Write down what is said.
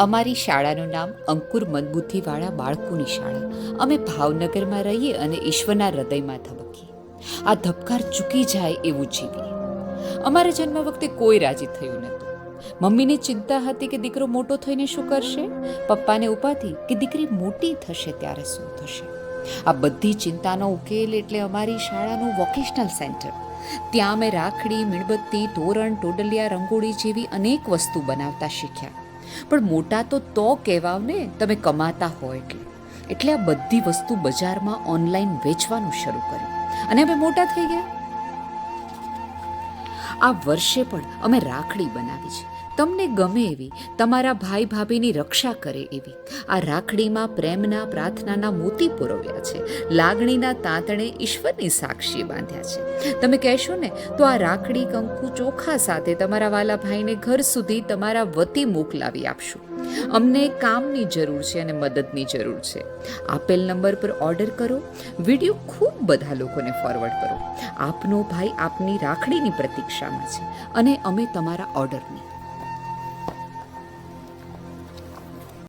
અમારી શાળાનું નામ અંકુર મનબુદ્ધિવાળા બાળકોની શાળા. અમે ભાવનગરમાં રહીએ અને ઈશ્વરના હૃદયમાં ધબકીએ. આ ધબકાર ચૂકી જાય એવું જીવીએ. અમારા જન્મ વખતે કોઈ રાજી થયું નહોતું. મમ્મીને ચિંતા હતી કે દીકરો મોટો થઈને શું કરશે? પપ્પાને ઉપાધિ કે દીકરી મોટી થશે ત્યારે શું થશે? આ બધી ચિંતાનો ઉકેલ એટલે અમારી શાળાનું વોકેશનલ સેન્ટર ત્યાં અમે રાખડી, મીણબત્તી, તોરણ, ટોડલિયા, રંગોળી જેવી અનેક વસ્તુ બનાવતા શીખ્યા. પણ મોટા તો તો કહેવાવ ને તમે કમાતા હો એટલે. એટલે આ બધી વસ્તુ બજારમાં ઓનલાઈન વેચવાનું શરૂ કર્યું. અને અમે મોટા થઈ ગયા. આ વર્ષે પણ અમે રાખડી બનાવી છે. તમને ગમે એવી, તમારા ભાઈ ભાભીની રક્ષા કરે એવી. આ રાખડીમાં પ્રેમના, પ્રાર્થનાના મોતી પુરવ્યા છે. લાગણીના તાંતણે ઈશ્વરની સાક્ષી બાંધ્યા છે. તમે કહેશો ને, તો આ રાખડી કંકુ ચોખા સાથે તમારા વાલા ભાઈને ઘર સુધી તમારા વતી મોકલાવી આપશું. અમને કામની જરૂર છે અને મદદની જરૂર છે. આપેલ નંબર પર ઓર્ડર કરો. વીડિયો ખૂબ બધા લોકોને ફોરવર્ડ કરો. આપનો ભાઈ આપની રાખડીની પ્રતીક્ષામાં છે અને અમે તમારા ઓર્ડરની